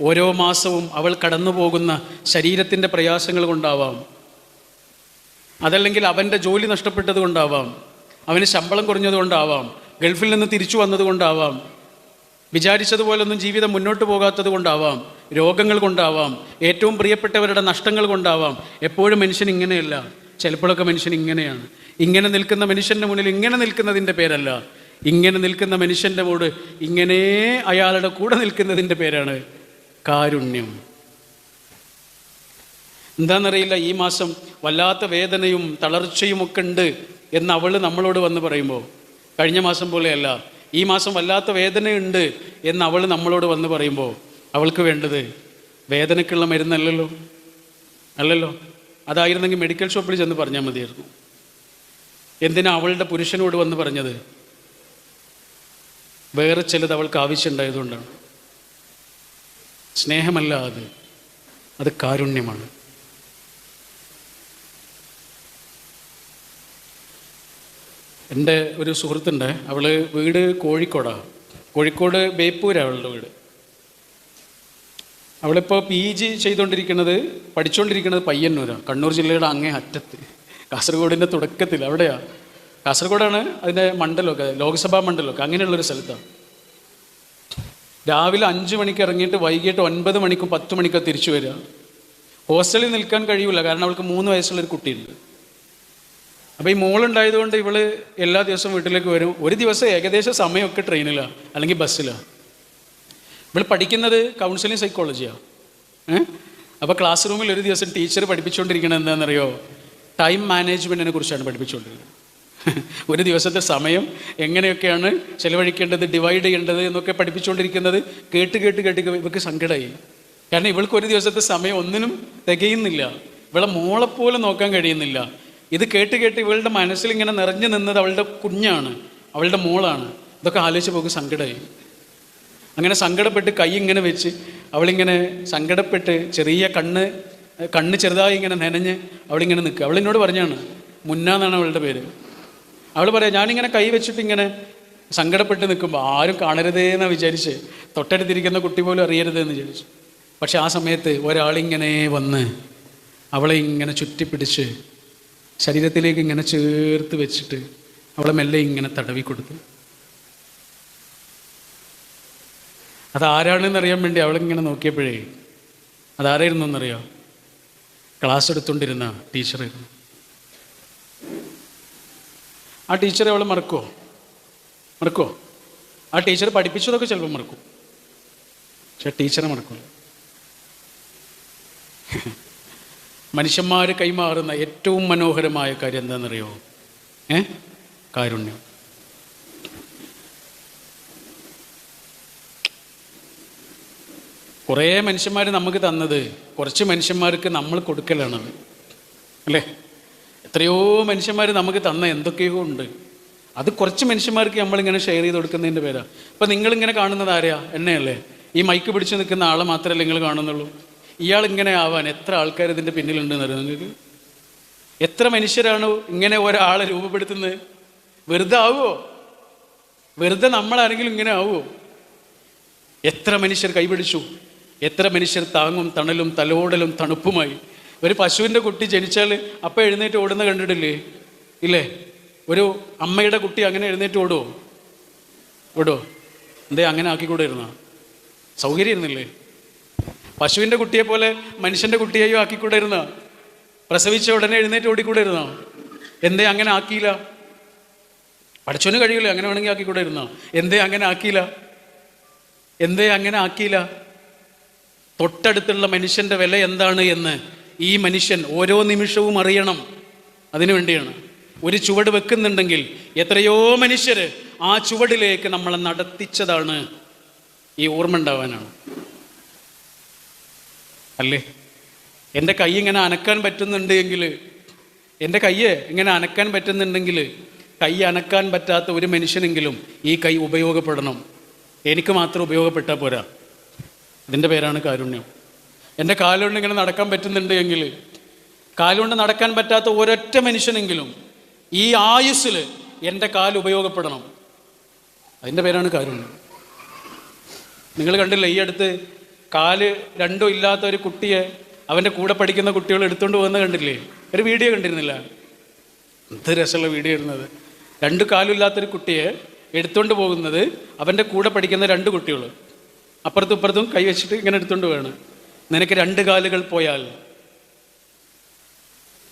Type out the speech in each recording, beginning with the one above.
ഓരോ മാസവും അവൾ കടന്നു പോകുന്ന ശരീരത്തിന്റെ പ്രയാസങ്ങൾ കൊണ്ടാവാം. അതല്ലെങ്കിൽ അവന്റെ ജോലി നഷ്ടപ്പെട്ടത് കൊണ്ടാവാം. അവന് ശമ്പളം കുറഞ്ഞത് കൊണ്ടാവാം. ഗൾഫിൽ നിന്ന് തിരിച്ചു വന്നത് കൊണ്ടാവാം. വിചാരിച്ചതുപോലൊന്നും ജീവിതം മുന്നോട്ട് പോകാത്തത് കൊണ്ടാവാം. രോഗങ്ങൾ കൊണ്ടാവാം. ഏറ്റവും പ്രിയപ്പെട്ടവരുടെ നഷ്ടങ്ങൾ കൊണ്ടാവാം. എപ്പോഴും മനുഷ്യൻ ഇങ്ങനെയല്ല. ചിലപ്പോഴൊക്കെ മനുഷ്യൻ ഇങ്ങനെയാണ്. ഇങ്ങനെ നിൽക്കുന്ന മനുഷ്യന്റെ മുന്നിൽ ഇങ്ങനെ നിൽക്കുന്നതിന്റെ പേരല്ല. ഇങ്ങനെ നിൽക്കുന്ന മനുഷ്യന്റെ മോട് ഇങ്ങനെ അയാളുടെ കൂടെ നിൽക്കുന്നതിന്റെ പേരാണ്. കാരുണ്യം. എന്താണെന്നറിയില്ല ഈ മാസം വല്ലാത്ത വേദനയും തളർച്ചയും ഒക്കെ ഉണ്ട് എന്ന് അവൾ നമ്മളോട് വന്ന് പറയുമ്പോൾ കഴിഞ്ഞ മാസം പോലെയല്ല ഈ മാസം വല്ലാത്ത വേദനയുണ്ട് എന്ന് അവൾ നമ്മളോട് വന്ന് പറയുമ്പോൾ അവൾക്ക് വേണ്ടത് വേദനയ്ക്കുള്ള മരുന്നല്ലല്ലോ? അല്ലല്ലോ? അതായിരുന്നെങ്കിൽ മെഡിക്കൽ ഷോപ്പിൽ ചെന്ന് പറഞ്ഞാൽ മതിയായിരുന്നു. എന്തിനാ അവളുടെ പുരുഷനോട് വന്ന് പറഞ്ഞത്? വേറെ ചിലത് അവൾക്ക് ആവശ്യമുണ്ടായതുകൊണ്ടാണ്. സ്നേഹമല്ല അത് അത് കാരുണ്യമാണ്. എന്റെ ഒരു സുഹൃത്തുണ്ട് അവൾ വീട് കോഴിക്കോടാണ് കോഴിക്കോട് ബേപ്പൂരാണ് അവളുടെ വീട്. അവളിപ്പോൾ പി ജി ചെയ്തുകൊണ്ടിരിക്കുന്നത് പഠിച്ചുകൊണ്ടിരിക്കുന്നത് പയ്യന്നൂരാണ് കണ്ണൂർ ജില്ലയുടെ അങ്ങേ അറ്റത്ത്. കാസർഗോഡിന്റെ തുടക്കത്തിൽ അവിടെയാണ് കാസർഗോഡാണ് അതിന്റെ മണ്ഡലമൊക്കെ ലോക്സഭാ മണ്ഡലമൊക്കെ അങ്ങനെയുള്ളൊരു സ്ഥലത്താണ് രാവിലെ അഞ്ച് മണിക്ക് ഇറങ്ങിയിട്ട് വൈകിട്ട് ഒൻപത് മണിക്കും പത്ത് മണിക്കോ തിരിച്ചു വരിക. ഹോസ്റ്റലിൽ നിൽക്കാൻ കഴിയില്ല കാരണം അവൾക്ക് മൂന്ന് വയസ്സുള്ളൊരു കുട്ടിയുണ്ട്. അപ്പോൾ ഈ മോളുണ്ടായതുകൊണ്ട് ഇവൾ എല്ലാ ദിവസവും വീട്ടിലേക്ക് വരും. ഒരു ദിവസം ഏകദേശം സമയമൊക്കെ ട്രെയിനിലാണ് അല്ലെങ്കിൽ ബസ്സിലാണ് ഇവൾ പഠിക്കുന്നത് കൗൺസിലിംഗ് സൈക്കോളജിയാണ് ഏഹ് അപ്പോൾ ക്ലാസ് റൂമിൽ ഒരു ദിവസം ടീച്ചർ പഠിപ്പിച്ചുകൊണ്ടിരിക്കുന്നത് എന്താണെന്നറിയോ? ടൈം മാനേജ്മെന്റിനെ കുറിച്ചാണ് പഠിപ്പിച്ചുകൊണ്ടിരിക്കുന്നത്. ഒരു ദിവസത്തെ സമയം എങ്ങനെയൊക്കെയാണ് ചെലവഴിക്കേണ്ടത് ഡിവൈഡ് ചെയ്യേണ്ടത് എന്നൊക്കെ പഠിപ്പിച്ചുകൊണ്ടിരിക്കുന്നത് കേട്ട് കേട്ട് കേട്ട് ഇവർക്ക് സങ്കടമായി കാരണം ഇവൾക്ക് ഒരു ദിവസത്തെ സമയം ഒന്നിനും തികയുന്നില്ല. ഇവളെ മോളെപ്പോലെ നോക്കാൻ കഴിയുന്നില്ല. ഇത് കേട്ട് കേട്ട് ഇവളുടെ മനസ്സിൽ ഇങ്ങനെ നിറഞ്ഞു നിന്നത് അവളുടെ കുഞ്ഞാണ് അവളുടെ മോളാണ്. ഇതൊക്കെ ആലോചിച്ച് പോകും സങ്കടമായി അങ്ങനെ സങ്കടപ്പെട്ട് കൈ ഇങ്ങനെ വെച്ച് അവളിങ്ങനെ സങ്കടപ്പെട്ട് ചെറിയ കണ്ണ് കണ്ണ് ചെറുതായി ഇങ്ങനെ നനഞ്ഞ് അവളിങ്ങനെ നിൽക്കുക. അവളിനോട് പറഞ്ഞാണ് മുന്ന എന്നാണ് അവളുടെ പേര്. അവൾ പറയാം ഞാനിങ്ങനെ കൈ വെച്ചിട്ട് ഇങ്ങനെ സങ്കടപ്പെട്ട് നിൽക്കുമ്പോൾ ആരും കാണരുതേ എന്ന് വിചാരിച്ച് തൊട്ടടുത്തിരിക്കുന്ന കുട്ടി പോലും അറിയരുത് എന്ന് വിചാരിച്ചു. പക്ഷെ ആ സമയത്ത് ഒരാളിങ്ങനെ വന്ന് അവളെ ഇങ്ങനെ ചുറ്റിപ്പിടിച്ച് ശരീരത്തിലേക്ക് ഇങ്ങനെ ചേർത്ത് വെച്ചിട്ട് അവളെ മെല്ലെ ഇങ്ങനെ തടവി കൊടുത്തു. അതാരാണെന്ന് അറിയാൻ വേണ്ടി അവളിങ്ങനെ നോക്കിയപ്പോഴേ അതാരായിരുന്നു എന്നറിയോ? ക്ലാസ് എടുത്തുകൊണ്ടിരുന്ന ടീച്ചറായിരുന്നു. ആ ടീച്ചറെ അവൾ മറക്കുമോ മറക്കുമോ ആ ടീച്ചർ പഠിപ്പിച്ചതൊക്കെ ചിലപ്പോൾ മറക്കും. പക്ഷെ ടീച്ചറെ മറക്കില്ല മനുഷ്യന്മാർ കൈമാറുന്ന ഏറ്റവും മനോഹരമായ കാര്യം എന്താണെന്നറിയോ? ഏ? കാരുണ്യം. കുറേ മനുഷ്യന്മാർ നമുക്ക് തന്നത് കുറച്ച് മനുഷ്യന്മാർക്ക് നമ്മൾ കൊടുക്കലാണത് അല്ലേ? എത്രയോ മനുഷ്യന്മാർ നമുക്ക് തന്ന എന്തൊക്കെയോ ഉണ്ട്. അത് കുറച്ച് മനുഷ്യന്മാർക്ക് നമ്മളിങ്ങനെ ഷെയർ ചെയ്ത് കൊടുക്കുന്നതിന്റെ പേരാ. അപ്പം നിങ്ങളിങ്ങനെ കാണുന്നത് ആരെയാ? എന്നെയല്ലേ? ഈ മൈക്ക് പിടിച്ച് നിൽക്കുന്ന ആളെ മാത്രമല്ലേ നിങ്ങൾ കാണുന്നുള്ളൂ? ഇയാൾ ഇങ്ങനെ ആവാൻ എത്ര ആൾക്കാർ ഇതിന്റെ പിന്നിലുണ്ടെന്ന് അറിയാം നിങ്ങൾക്ക്? എത്ര മനുഷ്യരാണ് ഇങ്ങനെ ഒരാളെ രൂപപ്പെടുത്തുന്നത്? വെറുതെ ആവുമോ വെറുതെ നമ്മളാരെങ്കിലും ഇങ്ങനെ ആവുമോ എത്ര മനുഷ്യർ കൈപിടിച്ചു? എത്ര മനുഷ്യർ താങ്ങും തണലും തലോടലും തണുപ്പുമായി? ഒരു പശുവിന്റെ കുട്ടി ജനിച്ചാൽ അപ്പം എഴുന്നേറ്റ് ഓടുന്ന കണ്ടിട്ടില്ലേ? ഇല്ലേ? ഒരു അമ്മയുടെ കുട്ടി അങ്ങനെ എഴുന്നേറ്റ് ഓടുമോ ഓടോ എന്തേ അങ്ങനെ ആക്കിക്കൂടെ ഇരുന്ന? സൗകര്യം ഇരുന്നില്ലേ? പശുവിന്റെ കുട്ടിയെ പോലെ മനുഷ്യന്റെ കുട്ടിയെയോ ആക്കിക്കൂടെ ഇരുന്ന? പ്രസവിച്ച ഉടനെ എഴുന്നേറ്റ് ഓടിക്കൂടെ ഇരുന്നോ? എന്തേ അങ്ങനെ ആക്കിയില്ല? പഠിച്ചവന് കഴിയില്ല അങ്ങനെ വേണമെങ്കിൽ ആക്കിക്കൂടെ ഇരുന്നോ? എന്തേ അങ്ങനെ ആക്കിയില്ല? എന്തേ അങ്ങനെ ആക്കിയില്ല? തൊട്ടടുത്തുള്ള മനുഷ്യന്റെ വില എന്താണ് എന്ന് ഈ മനുഷ്യൻ ഓരോ നിമിഷവും അറിയണം. അതിനു വേണ്ടിയാണ്. ഒരു ചുവട് വെക്കുന്നുണ്ടെങ്കിൽ എത്രയോ മനുഷ്യർ ആ ചുവടിലേക്ക് നമ്മളെ നടത്തിച്ചതാണ് ഈ ഓർമ്മ ഉണ്ടാവാനാണ്. അല്ലേ? എന്റെ കൈ ഇങ്ങനെ അനക്കാൻ പറ്റുന്നുണ്ട് എങ്കിൽ എന്റെ കയ്യ് ഇങ്ങനെ അനക്കാൻ പറ്റുന്നുണ്ടെങ്കിൽ കൈ അനക്കാൻ പറ്റാത്ത ഒരു മനുഷ്യനെങ്കിലും ഈ കൈ ഉപയോഗപ്പെടണം. എനിക്ക് മാത്രം ഉപയോഗപ്പെട്ടാൽ പോരാ. ഇതിന്റെ പേരാണ് കാരുണ്യം. എന്റെ കാലുകൊണ്ട് ഇങ്ങനെ നടക്കാൻ പറ്റുന്നുണ്ട് എങ്കിൽ കാലുകൊണ്ട് നടക്കാൻ പറ്റാത്ത ഒരൊറ്റ മനുഷ്യനെങ്കിലും ഈ ആയുസ്സിൽ എന്റെ കാൽ ഉപയോഗപ്പെടണം. അതിന്റെ പേരാണ് കാരുണ്യം. നിങ്ങൾ കണ്ടില്ല ഈ അടുത്ത് കാൽ രണ്ടും ഇല്ലാത്ത ഒരു കുട്ടിയെ അവന്റെ കൂടെ പഠിക്കുന്ന കുട്ടികൾ എടുത്തുകൊണ്ട് പോകുന്നത് കണ്ടില്ലേ? ഒരു വീഡിയോ കണ്ടിരുന്നില്ല? എന്ത് രസമുള്ള വീഡിയോ ഇരുന്നത് രണ്ട് കാലുമില്ലാത്തൊരു കുട്ടിയെ എടുത്തുകൊണ്ട് പോകുന്നത് അവന്റെ കൂടെ പഠിക്കുന്ന രണ്ട് കുട്ടികൾ അപ്പുറത്തും ഇപ്പുറത്തും കൈവച്ചിട്ട് ഇങ്ങനെ എടുത്തുകൊണ്ട് വേണം നിനക്ക് രണ്ട് കാലുകൾ പോയാൽ.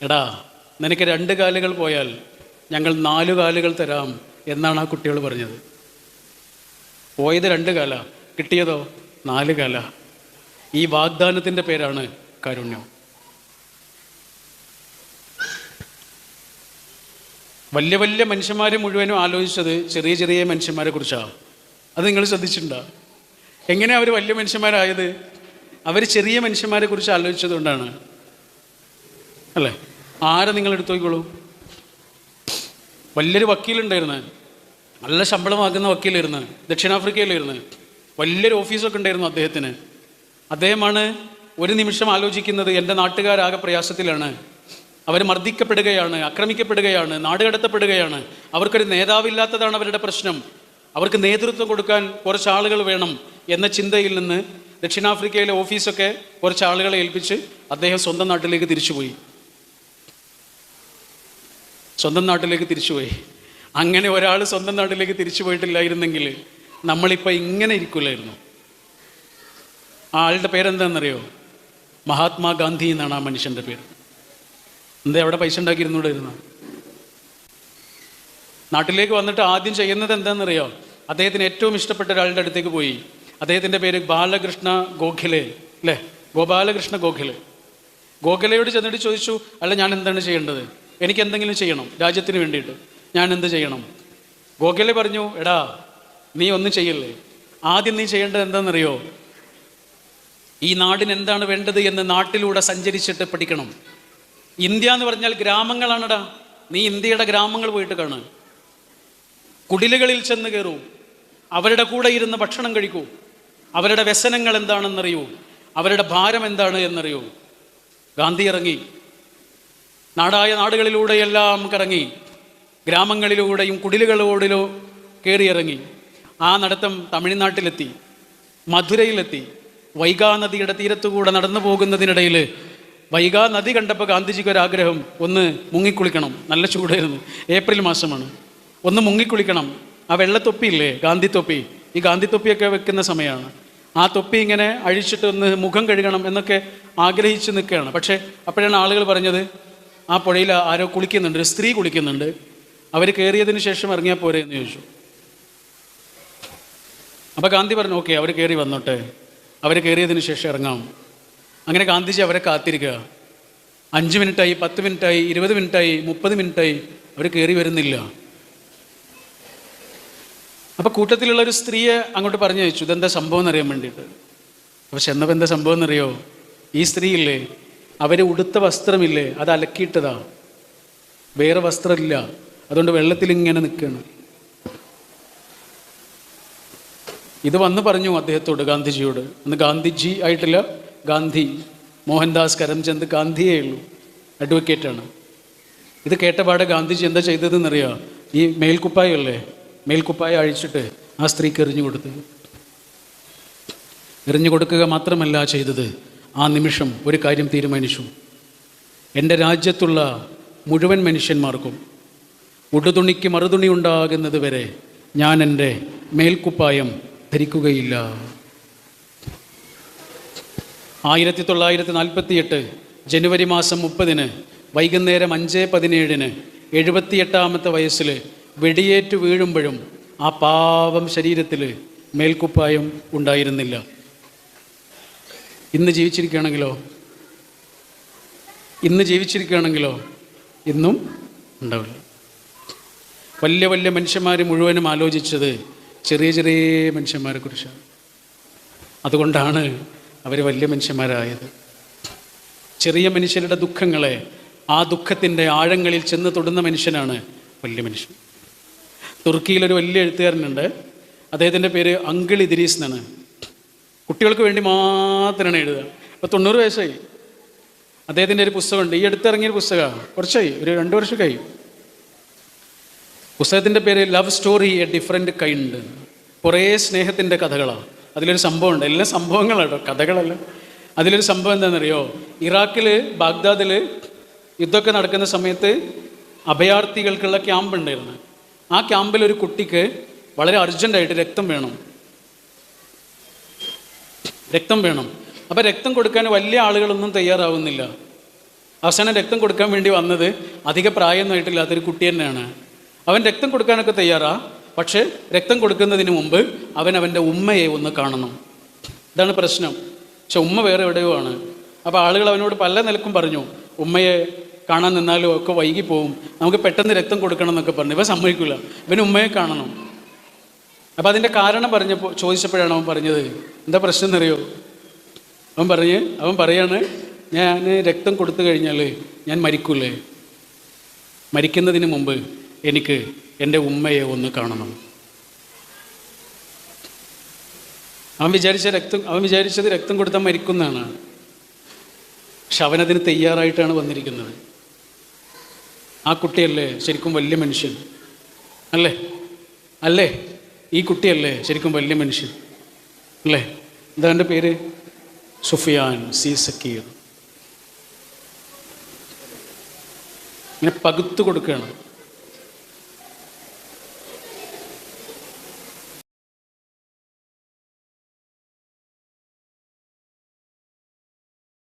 എടാ നിനക്ക് രണ്ട് കാലുകൾ പോയാൽ ഞങ്ങൾ നാലു കാലുകൾ തരാം എന്നാണ് ആ കുട്ടികൾ പറഞ്ഞത്. പോയത് രണ്ട് കാല കിട്ടിയതോ നാല് കാല. ഈ വാഗ്ദാനത്തിന്റെ പേരാണ് കാരുണ്യം. വലിയ വലിയ മനുഷ്യന്മാർ മുഴുവനും ആലോചിച്ചത് ചെറിയ ചെറിയ മനുഷ്യന്മാരെ കുറിച്ചാണ് അത് നിങ്ങൾ ശ്രദ്ധിച്ചിട്ടുണ്ടോ. എങ്ങനെയാണ് അവർ വലിയ മനുഷ്യന്മാരായത്? അവർ ചെറിയ മനുഷ്യന്മാരെ കുറിച്ച് ആലോചിച്ചത് കൊണ്ടാണ്. അല്ലേ? ആരെ നിങ്ങൾ എടുത്തു നോക്കിക്കോളൂ? വലിയൊരു വക്കീലുണ്ടായിരുന്നു. നല്ല ശമ്പളം വാങ്ങുന്ന വക്കീലായിരുന്നു. ദക്ഷിണാഫ്രിക്കയിലായിരുന്നു. വലിയൊരു ഓഫീസൊക്കെ ഉണ്ടായിരുന്നു അദ്ദേഹത്തിന്. അദ്ദേഹമാണ് ഒരു നിമിഷം ആലോചിക്കുന്നത് എന്റെ നാട്ടുകാരാകെ പ്രയാസത്തിലാണ്. അവർ മർദ്ദിക്കപ്പെടുകയാണ് ആക്രമിക്കപ്പെടുകയാണ് നാടുകടത്തപ്പെടുകയാണ് അവർക്കൊരു നേതാവില്ലാത്തതാണ് അവരുടെ പ്രശ്നം. അവർക്ക് നേതൃത്വം കൊടുക്കാൻ കുറച്ച് ആളുകൾ വേണം എന്ന ചിന്തയിൽ നിന്ന് ദക്ഷിണാഫ്രിക്കയിലെ ഓഫീസൊക്കെ കുറച്ച് ആളുകളെ ഏൽപ്പിച്ച് അദ്ദേഹം സ്വന്തം നാട്ടിലേക്ക് തിരിച്ചുപോയി. സ്വന്തം നാട്ടിലേക്ക് തിരിച്ചുപോയി. അങ്ങനെ ഒരാൾ സ്വന്തം നാട്ടിലേക്ക് തിരിച്ചു പോയിട്ടില്ലായിരുന്നെങ്കിൽ നമ്മളിപ്പോൾ ഇങ്ങനെ ഇരിക്കില്ലായിരുന്നു ആ ആളുടെ പേരെന്താണെന്നറിയോ മഹാത്മാഗാന്ധി എന്നാണ് ആ മനുഷ്യന്റെ പേര്. എന്താ അവിടെ പൈസ ഉണ്ടാക്കിയിരുന്നൂടായിരുന്നു? നാട്ടിലേക്ക് വന്നിട്ട് ആദ്യം ചെയ്യുന്നത് എന്താണെന്നറിയോ അദ്ദേഹത്തിന് ഏറ്റവും ഇഷ്ടപ്പെട്ട ഒരാളുടെ അടുത്തേക്ക് പോയി. അദ്ദേഹത്തിന്റെ പേര് ബാലകൃഷ്ണ ഗോഖലെ അല്ലേ ഗോപാലകൃഷ്ണ ഗോഖലെ. ഗോഖലയോട് ചെന്നിട്ട് ചോദിച്ചു അല്ല ഞാൻ എന്താണ് ചെയ്യേണ്ടത്? എനിക്ക് എന്തെങ്കിലും ചെയ്യണം രാജ്യത്തിന് വേണ്ടിയിട്ട്. ഞാൻ എന്ത് ചെയ്യണം? ഗോഖലെ പറഞ്ഞു എടാ നീ ഒന്നും ചെയ്യല്ലേ? ആദ്യം നീ ചെയ്യേണ്ടത് എന്താണെന്നറിയോ? ഈ നാടിന് എന്താണ് വേണ്ടത് എന്ന് നാട്ടിലൂടെ സഞ്ചരിച്ചിട്ട് പഠിക്കണം. ഇന്ത്യ എന്ന് പറഞ്ഞാൽ ഗ്രാമങ്ങളാണടാ. നീ ഇന്ത്യയുടെ ഗ്രാമങ്ങൾ പോയിട്ട് കാണു കുടിലുകളിൽ ചെന്ന് കയറൂ. അവരുടെ കൂടെ ഇരുന്ന് ഭക്ഷണം കഴിക്കൂ. അവരുടെ വ്യസനങ്ങൾ എന്താണെന്നറിയൂ? അവരുടെ ഭാരം എന്താണ് എന്നറിയൂ? ഗാന്ധി ഇറങ്ങി. നാടായ നാടുകളിലൂടെയെല്ലാം കറങ്ങി. ഗ്രാമങ്ങളിലൂടെയും കുടിലുകളോടിലോ കയറിയിറങ്ങി ആ നടത്തം തമിഴ്നാട്ടിലെത്തി. മധുരയിലെത്തി. വൈഗാ നദിയുടെ തീരത്തുകൂടെ നടന്നു പോകുന്നതിനിടയിൽ വൈഗാ നദി കണ്ടപ്പോൾ ഗാന്ധിജിക്ക് ഒരാഗ്രഹം. ഒന്ന് മുങ്ങിക്കുളിക്കണം. നല്ല ചൂടായിരുന്നു. ഏപ്രിൽ മാസമാണ്. ഒന്ന് മുങ്ങിക്കുളിക്കണം. ആ വെള്ളത്തൊപ്പിയില്ലേ? ഗാന്ധി തൊപ്പി ഈ ഗാന്ധി തൊപ്പിയൊക്കെ വെക്കുന്ന സമയമാണ്. ആ തൊപ്പി ഇങ്ങനെ അഴിച്ചിട്ട് ഒന്ന് മുഖം കഴുകണം എന്നൊക്കെ ആഗ്രഹിച്ച് നിൽക്കുകയാണ്. പക്ഷേ അപ്പോഴാണ് ആളുകൾ പറഞ്ഞത് ആ പുഴയിൽ ആരോ കുളിക്കുന്നുണ്ട് ഒരു സ്ത്രീ കുളിക്കുന്നുണ്ട്. അവർ കയറിയതിന് ശേഷം ഇറങ്ങിയാൽ പോരെ? എന്ന് ചോദിച്ചു. അപ്പോൾ ഗാന്ധി പറഞ്ഞു ഓക്കെ അവർ കയറി വന്നോട്ടെ. അവർ കയറിയതിന് ശേഷം ഇറങ്ങാം. അങ്ങനെ ഗാന്ധിജി അവരെ കാത്തിരിക്കുക. അഞ്ച് മിനിറ്റായി പത്ത് മിനിറ്റായി ഇരുപത് മിനിറ്റായി മുപ്പത് മിനിറ്റായി അവർ കയറി വരുന്നില്ല. അപ്പോൾ കൂട്ടത്തിലുള്ള ഒരു സ്ത്രീയെ അങ്ങോട്ട് പറഞ്ഞു വെച്ചു ഇതെന്താ സംഭവം എന്നറിയാൻ വേണ്ടിയിട്ട്? അപ്പോൾ ചെന്നപ്പോൾ എന്താ സംഭവം എന്നറിയോ? ഈ സ്ത്രീ ഇല്ലേ അവർ ഉടുത്ത വസ്ത്രമില്ലേ അത് അലക്കിയിട്ടതാ. വേറെ വസ്ത്രമില്ല. അതുകൊണ്ട് വെള്ളത്തിൽ ഇങ്ങനെ നിൽക്കുകയാണ് ഇത് വന്ന് പറഞ്ഞു അദ്ദേഹത്തോട് ഗാന്ധിജിയോട്. അന്ന് ഗാന്ധിജി ആയിട്ടില്ല ഗാന്ധി മോഹൻദാസ് കരംചന്ദ് ഗാന്ധിയേ ഉള്ളൂ. അഡ്വക്കേറ്റാണ്. ഇത് കേട്ടപാടെ ഗാന്ധിജി എന്താ ചെയ്തതെന്നറിയാം? ഈ മേൽക്കുപ്പായല്ലേ മേൽക്കുപ്പായ അഴിച്ചിട്ട് ആ സ്ത്രീക്ക് എറിഞ്ഞു കൊടുത്തു. എറിഞ്ഞു കൊടുക്കുക മാത്രമല്ല ചെയ്തത്. ആ നിമിഷം ഒരു കാര്യം തീരുമാനിച്ചു. എന്റെ രാജ്യത്തുള്ള മുഴുവൻ മനുഷ്യന്മാർക്കും ഉടുതുണിക്ക് മറുതുണി ഉണ്ടാകുന്നത് വരെ ഞാൻ എന്റെ മേൽക്കുപ്പായം ധരിക്കുകയില്ല. ആയിരത്തി തൊള്ളായിരത്തി നാൽപ്പത്തിയെട്ട് ജനുവരി മാസം മുപ്പതിന് വൈകുന്നേരം അഞ്ച് പതിനേഴിന് എഴുപത്തിയെട്ടാമത്തെ വയസ്സിൽ വെടിയേറ്റ് വീഴുമ്പോഴും ആ പാവം ശരീരത്തിൽ മേൽക്കുപ്പായം ഉണ്ടായിരുന്നില്ല. ഇന്ന് ജീവിച്ചിരിക്കുകയാണെങ്കിലോ? ഇന്ന് ജീവിച്ചിരിക്കുകയാണെങ്കിലോ? ഇന്നും ഉണ്ടാവില്ല. വലിയ വലിയ മനുഷ്യന്മാർ മുഴുവനും ആലോചിച്ചത് ചെറിയ ചെറിയ മനുഷ്യന്മാരെ കുറിച്ചാണ്. അതുകൊണ്ടാണ് അവർ വലിയ മനുഷ്യന്മാരായത്. ചെറിയ മനുഷ്യരുടെ ദുഃഖങ്ങളെ ആ ദുഃഖത്തിന്റെ ആഴങ്ങളിൽ ചെന്ന് തൊടുന്ന മനുഷ്യനാണ് വലിയ മനുഷ്യൻ. തുർക്കിയിലൊരു വലിയ എഴുത്തുകാരനുണ്ട്. അദ്ദേഹത്തിന്റെ പേര് അങ്കിൾ ഇദ്രീസ് എന്നാണ്. കുട്ടികൾക്ക് വേണ്ടി മാത്രമാണ് എഴുതുക. ഇപ്പോൾ തൊണ്ണൂറ് വയസ്സായി. അദ്ദേഹത്തിന്റെ ഒരു പുസ്തകമുണ്ട്. ഈ അടുത്തിറങ്ങിയൊരു പുസ്തകമാണ് കുറച്ചായി. ഒരു രണ്ട് വർഷമൊക്കെയായി പുസ്തകത്തിന്റെ പേര് love story a different kind കുറേ സ്നേഹത്തിന്റെ കഥകളാണ് അതിലൊരു സംഭവമുണ്ട്. എല്ലാം കേട്ടോ. കഥകളല്ല. അതിലൊരു സംഭവം എന്താണെന്നറിയോ? ഇറാഖിൽ ബാഗ്ദാദിൽ യുദ്ധമൊക്കെ നടക്കുന്ന സമയത്ത് അഭയാർത്ഥികൾക്കുള്ള ക്യാമ്പ് ഉണ്ടായിരുന്നു ആ ക്യാമ്പിൽ ഒരു കുട്ടിക്ക് വളരെ അർജന്റായിട്ട് രക്തം വേണം. രക്തം വേണം. അപ്പോൾ രക്തം കൊടുക്കാൻ വലിയ ആളുകളൊന്നും തയ്യാറാവുന്നില്ല. അവസാനം രക്തം കൊടുക്കാൻ വേണ്ടി വന്നത് അധിക പ്രായമൊന്നുമായിട്ടില്ലാത്തൊരു കുട്ടി തന്നെയാണ്. അവൻ രക്തം കൊടുക്കാനൊക്കെ തയ്യാറാ. പക്ഷേ രക്തം കൊടുക്കുന്നതിന് മുമ്പ് അവൻ അവന്റെ ഉമ്മയെ ഒന്ന് കാണണം. ഇതാണ് പ്രശ്നം. പക്ഷെ ഉമ്മ വേറെ എവിടെയോ ആണ്. അപ്പോൾ ആളുകൾ അവനോട് പല നിലക്കും പറഞ്ഞു ഉമ്മയെ കാണാൻ നിന്നാലും ഒക്കെ വൈകി പോവും നമുക്ക് പെട്ടെന്ന് രക്തം കൊടുക്കണം എന്നൊക്കെ പറഞ്ഞു. ഇവ സമ്മതിക്കില്ല ഇവന് ഉമ്മയെ കാണണം. അപ്പം അതിന്റെ കാരണം പറഞ്ഞപ്പോൾ ചോദിച്ചപ്പോഴാണ് അവൻ പറഞ്ഞത് എന്താ പ്രശ്നം എന്നറിയോ? അവൻ പറഞ്ഞ് അവൻ പറയാണ് ഞാൻ രക്തം കൊടുത്തു കഴിഞ്ഞാൽ ഞാൻ മരിക്കൂലേ മരിക്കുന്നതിന് മുമ്പ് എനിക്ക് എന്റെ ഉമ്മയെ ഒന്ന് കാണണം. അവൻ വിചാരിച്ച രക്തം അവൻ വിചാരിച്ചത് രക്തം കൊടുത്താൽ മരിക്കുന്നതാണ്. പക്ഷെ അവനതിന് തയ്യാറായിട്ടാണ് വന്നിരിക്കുന്നത്. ആ കുട്ടിയല്ലേ ശരിക്കും വലിയ മനുഷ്യൻ? അല്ലേ? അല്ലേ? ഈ കുട്ടിയല്ലേ ശരിക്കും വലിയ മനുഷ്യൻ? അല്ലേ? എന്താ എന്റെ പേര്? സുഫിയാൻ സി സക്കീർ. ഇങ്ങനെ പകുത്തു കൊടുക്കുകയാണ്.